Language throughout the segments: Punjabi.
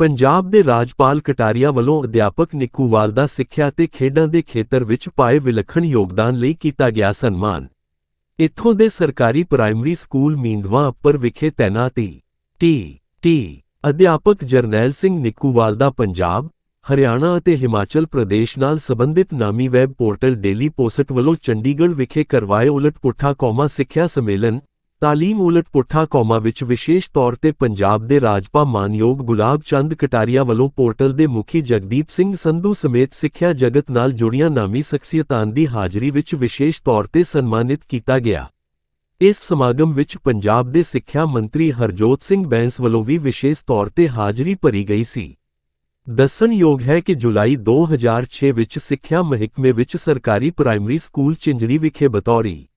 ਪੰਜਾਬ ਦੇ ਰਾਜਪਾਲ ਕਟਾਰੀਆ ਵੱਲੋਂ ਅਧਿਆਪਕ ਨਿੱਕੂਵਾਲ ਦਾ ਸਿੱਖਿਆ ਤੇ ਖੇਡਾਂ ਦੇ ਖੇਤਰ ਵਿੱਚ ਪਾਏ ਵਿਲੱਖਣ ਯੋਗਦਾਨ ਲਈ ਕੀਤਾ ਗਿਆ ਸਨਮਾਨ। ਇੱਥੋਂ ਦੇ ਸਰਕਾਰੀ ਪ੍ਰਾਇਮਰੀ ਸਕੂਲ ਮੀਂਦਵਾ ਅੱਪਰ ਵਿਖੇ ਤੈਨਾਤੀ। ਟੀ ਟੀ, ਅਧਿਆਪਕ ਜਰਨੈਲ ਸਿੰਘ ਨਿੱਕੂਵਾਲ ਦਾ ਪੰਜਾਬ, ਹਰਿਆਣਾ ਅਤੇ ਹਿਮਾਚਲ ਪ੍ਰਦੇਸ਼ ਨਾਲ ਸੰਬੰਧਿਤ ਨਾਮੀ ਵੈਬ ਪੋਰਟਲ ਡੇਲੀ ਪੋਸਟ ਵੱਲੋਂ ਚੰਡੀਗੜ੍ਹ ਵਿਖੇ ਕਰਵਾਏ ਉਲਟ ਪੁੱਠਾ ਕੌਮਾ ਸਿੱਖਿਆ ਸੰਮੇਲਨ ਤਾਲੀਮ ਉਲਟ ਪੁੱਠਾ ਕੌਮਾਂ ਵਿੱਚ ਵਿਸ਼ੇਸ਼ ਤੌਰ ਤੇ ਪੰਜਾਬ ਦੇ ਰਾਜਪਾ ਮਾਨਯੋਗ ਗੁਲਾਬ ਚੰਦ ਕਟਾਰੀਆ ਵੱਲੋਂ ਪੋਰਟਲ ਦੇ ਮੁਖੀ ਜਗਦੀਪ ਸਿੰਘ ਸੰਧੂ ਸਮੇਤ ਸਿੱਖਿਆ ਜਗਤ ਨਾਲ ਜੁੜੀਆਂ ਨਾਮੀ ਸ਼ਖਸੀਅਤਾਂ ਦੀ ਹਾਜ਼ਰੀ ਵਿੱਚ ਵਿਸ਼ੇਸ਼ ਤੌਰ ਤੇ ਸਨਮਾਨਿਤ ਕੀਤਾ ਗਿਆ। ਇਸ ਸਮਾਗਮ ਵਿੱਚ ਪੰਜਾਬ ਦੇ ਸਿੱਖਿਆ ਮੰਤਰੀ ਹਰਜੋਤ ਸਿੰਘ ਬੈਂਸ ਵੱਲੋਂ ਵੀ ਵਿਸ਼ੇਸ਼ ਤੌਰ ਤੇ ਹਾਜ਼ਰੀ ਭਰੀ ਗਈ ਸੀ। ਦੱਸਣਯੋਗ ਹੈ ਕਿ ਜੁਲਾਈ 2006 ਵਿੱਚ ਸਿੱਖਿਆ ਮਹਿਕਮੇ ਵਿੱਚ ਸਰਕਾਰੀ ਪ੍ਰਾਇਮਰੀ ਸਕੂਲ ਚਿੰਜੜੀ ਵਿਖੇ ਬਤੌਰੀ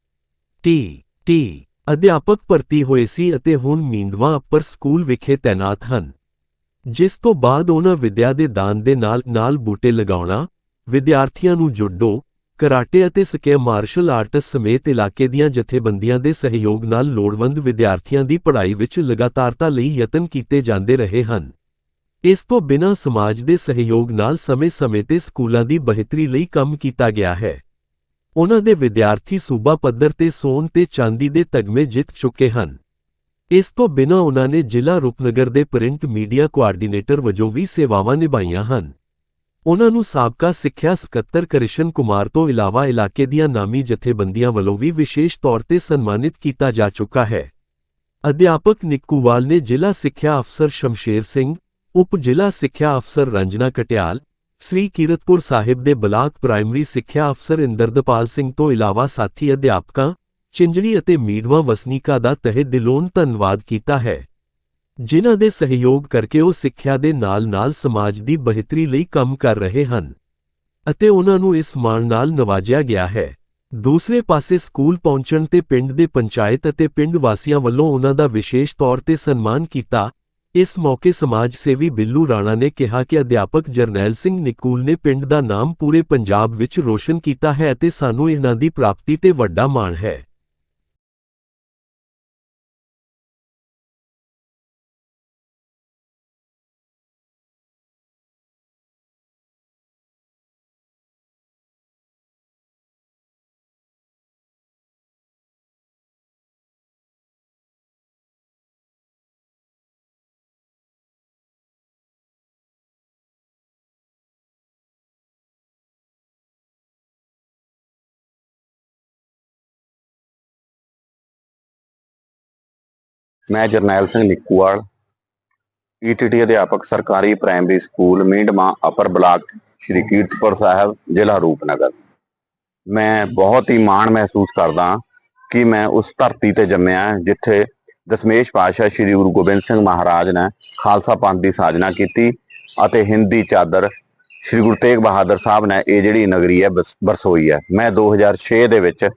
ਟੀ ਟੀ ਅਧਿਆਪਕ ਭਰਤੀ ਹੋਏ ਸੀ ਅਤੇ ਹੁਣ ਮੀਂਦਵਾ ਅੱਪਰ ਸਕੂਲ ਵਿਖੇ ਤੈਨਾਤ ਹਨ। ਜਿਸ ਤੋਂ ਬਾਅਦ ਉਹਨਾਂ ਵਿਦਿਆ ਦੇ ਦਾਨ ਦੇ ਨਾਲ ਨਾਲ ਬੂਟੇ ਲਗਾਉਣਾ, ਵਿਦਿਆਰਥੀਆਂ ਨੂੰ ਜੁੱਡੋ, ਕਰਾਟੇ ਅਤੇ ਸਕੇ ਮਾਰਸ਼ਲ ਆਰਟਸ ਸਮੇਤ ਇਲਾਕੇ ਦੀਆਂ ਜਥੇਬੰਦੀਆਂ ਦੇ ਸਹਿਯੋਗ ਨਾਲ ਲੋੜਵੰਦ ਵਿਦਿਆਰਥੀਆਂ ਦੀ ਪੜ੍ਹਾਈ ਵਿੱਚ ਲਗਾਤਾਰਤਾ ਲਈ ਯਤਨ ਕੀਤੇ ਜਾਂਦੇ ਰਹੇ ਹਨ। ਇਸ ਤੋਂ ਬਿਨਾਂ ਸਮਾਜ ਦੇ ਸਹਿਯੋਗ ਨਾਲ ਸਮੇਂ-ਸਮੇਂ ਤੇ ਸਕੂਲਾਂ ਦੀ ਬਿਹਤਰੀ ਲਈ ਕੰਮ ਕੀਤਾ ਗਿਆ ਹੈ। ਉਨ੍ਹਾਂ ਦੇ ਵਿਦਿਆਰਥੀ ਸੂਬਾ ਪੱਧਰ ਤੇ ਸੋਨ ਤੇ ਚਾਂਦੀ ਦੇ ਤਗਮੇ ਜਿੱਤ ਚੁੱਕੇ ਹਨ। ਇਸ ਤੋਂ ਬਿਨਾਂ ਉਨ੍ਹਾਂ ਨੇ ਜ਼ਿਲ੍ਹਾ ਰੂਪਨਗਰ ਦੇ ਪ੍ਰਿੰਟ ਮੀਡੀਆ ਕੋਆਰਡੀਨੇਟਰ ਵਜੋਂ ਵੀ ਸੇਵਾਵਾਂ ਨਿਭਾਈਆਂ ਹਨ। ਉਹਨਾਂ ਨੂੰ ਸਾਬਕਾ ਸਿੱਖਿਆ ਸਕੱਤਰ ਕ੍ਰਿਸ਼ਨ ਕੁਮਾਰ ਤੋਂ ਇਲਾਵਾ ਇਲਾਕੇ ਦੀਆਂ ਨਾਮੀ ਜਥੇਬੰਦੀਆਂ ਵੱਲੋਂ ਵੀ ਵਿਸ਼ੇਸ਼ ਤੌਰ ਤੇ ਸਨਮਾਨਿਤ ਕੀਤਾ ਜਾ ਚੁੱਕਾ ਹੈ। ਅਧਿਆਪਕ ਨਿੱਕੂਵਾਲ ਨੇ ਜ਼ਿਲ੍ਹਾ ਸਿੱਖਿਆ ਅਫਸਰ ਸ਼ਮਸ਼ੇਰ ਸਿੰਘ ਉਪ ਜ਼ਿਲ੍ਹਾ ਸਿੱਖਿਆ ਅਫਸਰ ਰੰਜਨਾ ਕਟਿਆਲ ਸ੍ਰੀ ਕੀਰਤਪੁਰ ਸਾਹਿਬ ਦੇ ਬਲਾਕ ਪ੍ਰਾਇਮਰੀ ਸਿੱਖਿਆ ਅਫਸਰ ਇੰਦਰਦਪਾਲ ਸਿੰਘ ਤੋਂ ਇਲਾਵਾ ਸਾਥੀ ਅਧਿਆਪਕਾਂ ਚਿੰਜੜੀ ਅਤੇ ਮੀਡਵਾ ਵਸਨੀਕਾ ਦਾ ਤਹਿ ਦਿਲੋਂ ਧੰਨਵਾਦ ਕੀਤਾ ਹੈ। ਜਿਨ੍ਹਾਂ ਦੇ ਸਹਿਯੋਗ ਕਰਕੇ ਉਹ ਸਿੱਖਿਆ ਦੇ ਨਾਲ-ਨਾਲ ਸਮਾਜ ਦੀ ਬਿਹਤਰੀ ਲਈ ਕੰਮ ਕਰ ਰਹੇ ਹਨ ਅਤੇ ਉਹਨਾਂ ਨੂੰ ਇਸ ਮਾਣ ਨਾਲ ਨਵਾਜਿਆ ਗਿਆ ਹੈ। ਦੂਸਰੇ ਪਾਸੇ ਸਕੂਲ ਪਹੁੰਚਣ ਤੇ ਪਿੰਡ ਦੇ ਪੰਚਾਇਤ ਅਤੇ ਪਿੰਡ ਵਾਸੀਆਂ ਵੱਲੋਂ ਉਹਨਾਂ ਦਾ ਵਿਸ਼ੇਸ਼ ਤੌਰ ਤੇ ਸਨਮਾਨ ਕੀਤਾ ਇਸ ਮੌਕੇ ਸਮਾਜ ਸੇਵੀ ਬਿੱਲੂ ਰਾਣਾ ਨੇ ਕਿਹਾ ਕਿ ਅਧਿਆਪਕ ਜਰਨੈਲ ਸਿੰਘ ਨਿਕੂਲ ਨੇ ਪਿੰਡ ਦਾ ਨਾਮ ਪੂਰੇ ਪੰਜਾਬ ਵਿੱਚ ਰੋਸ਼ਨ ਕੀਤਾ ਹੈ ਅਤੇ ਸਾਨੂੰ ਇਹਨਾਂ ਦੀ ਪ੍ਰਾਪਤੀ ਤੇ ਵੱਡਾ ਮਾਣ ਹੈ। ਮੈਂ ਜਰਨੈਲ ਸਿੰਘ ਨਿੱਕੂਵਾਲ ਈਟੀਟੀ ਅਧਿਆਪਕ, ਸਰਕਾਰੀ primary school, Meendma, upper block Shri Kiratpur Sahib, ਜ਼ਿਲ੍ਹਾ ਰੂਪਨਗਰ। ਮੈਂ ਬਹੁਤ ਹੀ ਮਾਣ ਮਹਿਸੂਸ ਕਰਦਾ ਕਿ ਮੈਂ ਉਸ ਧਰਤੀ ਤੇ ਜੰਮਿਆ ਜਿੱਥੇ ਦਸ਼ਮੇਸ਼ ਪਾਤਸ਼ਾਹ ਸ਼੍ਰੀ ਗੁਰੂ ਗੋਬਿੰਦ ਸਿੰਘ ਮਹਾਰਾਜ ਨੇ ਖਾਲਸਾ ਪੰਥ ਦੀ ਸਾਜਨਾ ਕੀਤੀ ਅਤੇ ਹਿੰਦੀ ਚਾਦਰ ਸ਼੍ਰੀ ਗੁਰੂ ਤੇਗ ਬਹਾਦਰ ਸਾਹਿਬ ਨੇ ਇਹ ਜਿਹੜੀ ਨਗਰੀ ਹੈ, ਬਸ- ਬਰਸੋਈ ਹੈ। ਮੈਂ 2006 ਦੇ ਵਿੱਚ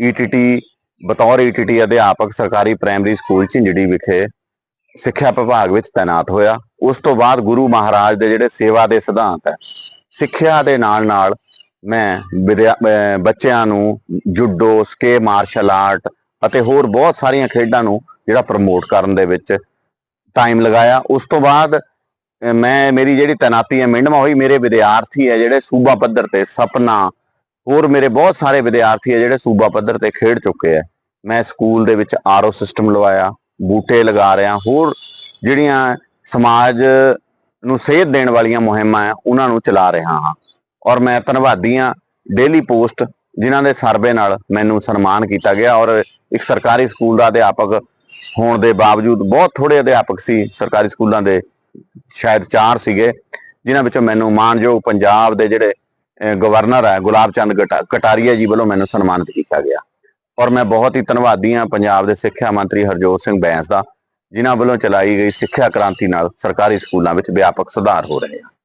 ਈਟੀਟੀ ਬਤੌਰ ਈਟੀਟੀ ਅਧਿਆਪਕ ਸਰਕਾਰੀ ਪ੍ਰਾਇਮਰੀ ਸਕੂਲ ਝਿੰਜੜੀ ਵਿਖੇ ਸਿੱਖਿਆ ਵਿਭਾਗ ਵਿੱਚ ਤਾਇਨਾਤ ਹੋਇਆ। ਉਸ ਤੋਂ ਬਾਅਦ ਗੁਰੂ ਮਹਾਰਾਜ ਦੇ ਜਿਹੜੇ ਸੇਵਾ ਦੇ ਸਿਧਾਂਤ ਹੈ, ਸਿੱਖਿਆ ਦੇ ਨਾਲ ਨਾਲ ਮੈਂ ਵਿਦਿਆ- ਬੱਚਿਆਂ ਨੂੰ ਜੁੱਡੋ ਸਕੇ ਮਾਰਸ਼ਲ ਆਰਟ ਅਤੇ ਹੋਰ ਬਹੁਤ ਸਾਰੀਆਂ ਖੇਡਾਂ ਨੂੰ ਜਿਹੜਾ ਪ੍ਰਮੋਟ ਕਰਨ ਦੇ ਵਿੱਚ ਟਾਈਮ ਲਗਾਇਆ। ਉਸ ਤੋਂ ਬਾਅਦ ਮੈਂ, ਮੇਰੀ ਜਿਹੜੀ ਤੈਨਾਤੀ ਹੈ, ਮਿੰਡਮਾ ਹੋਈ, ਮੇਰੇ ਵਿਦਿਆਰਥੀ ਹੈ ਜਿਹੜੇ ਸੂਬਾ ਪੱਧਰ ਤੇ ਸਪਨਾ ਹੋਰ ਮੇਰੇ ਬਹੁਤ ਸਾਰੇ ਵਿਦਿਆਰਥੀ ਹੈ ਜਿਹੜੇ ਸੂਬਾ ਪੱਧਰ ਤੇ ਖੇਡ ਚੁੱਕੇ ਆ। ਮੈਂ ਸਕੂਲ ਦੇ ਵਿੱਚ ਆਰਓ ਸਿਸਟਮ ਲਵਾਇਆ, ਬੂਟੇ ਲਗਾ ਰਿਹਾ, ਹੋਰ ਜਿਹੜੀਆਂ ਸਮਾਜ ਨੂੰ ਸੇਧ ਦੇਣ ਵਾਲੀਆਂ ਮੁਹਿੰਮਾਂ ਆ, ਉਹਨਾਂ ਨੂੰ ਚਲਾ ਰਿਹਾ ਹਾਂ। ਔਰ ਮੈਂ ਧੰਨਵਾਦੀ ਹਾਂ ਡੇਲੀ ਪੋਸਟ ਜਿਨ੍ਹਾਂ ਦੇ ਸਰਵੇ ਨਾਲ ਮੈਨੂੰ ਸਨਮਾਨ ਕੀਤਾ ਗਿਆ ਔਰ ਇੱਕ ਸਰਕਾਰੀ ਸਕੂਲ ਦਾ ਅਧਿਆਪਕ ਹੋਣ ਦੇ ਬਾਵਜੂਦ ਬਹੁਤ ਥੋੜੇ ਅਧਿਆਪਕ ਸੀ, ਸਰਕਾਰੀ ਸਕੂਲਾਂ ਦੇ ਸ਼ਾਇਦ 4 ਸੀਗੇ, ਜਿਨ੍ਹਾਂ ਵਿੱਚੋਂ ਮੈਨੂੰ ਮਾਨਯੋਗ ਪੰਜਾਬ ਦੇ ਜਿਹੜੇ ਗਵਰਨਰ ਹੈ, ਗੁਲਾਬ ਚੰਦ ਕਟਾ- ਕਟਾਰੀਆ ਜੀ ਵੱਲੋਂ ਮੈਨੂੰ ਸਨਮਾਨਿਤ ਕੀਤਾ ਗਿਆ। ਔਰ ਮੈਂ ਬਹੁਤ ਹੀ ਧੰਨਵਾਦੀ ਹਾਂ ਪੰਜਾਬ ਦੇ ਸਿੱਖਿਆ ਮੰਤਰੀ ਹਰਜੋਤ ਸਿੰਘ ਬੈਂਸ ਦਾ, ਜਿਨ੍ਹਾਂ ਵੱਲੋਂ ਚਲਾਈ ਗਈ ਸਿੱਖਿਆ ਕ੍ਰਾਂਤੀ ਨਾਲ ਸਰਕਾਰੀ ਸਕੂਲਾਂ ਵਿੱਚ ਵਿਆਪਕ ਸੁਧਾਰ ਹੋ ਰਹੇ। ਹਨ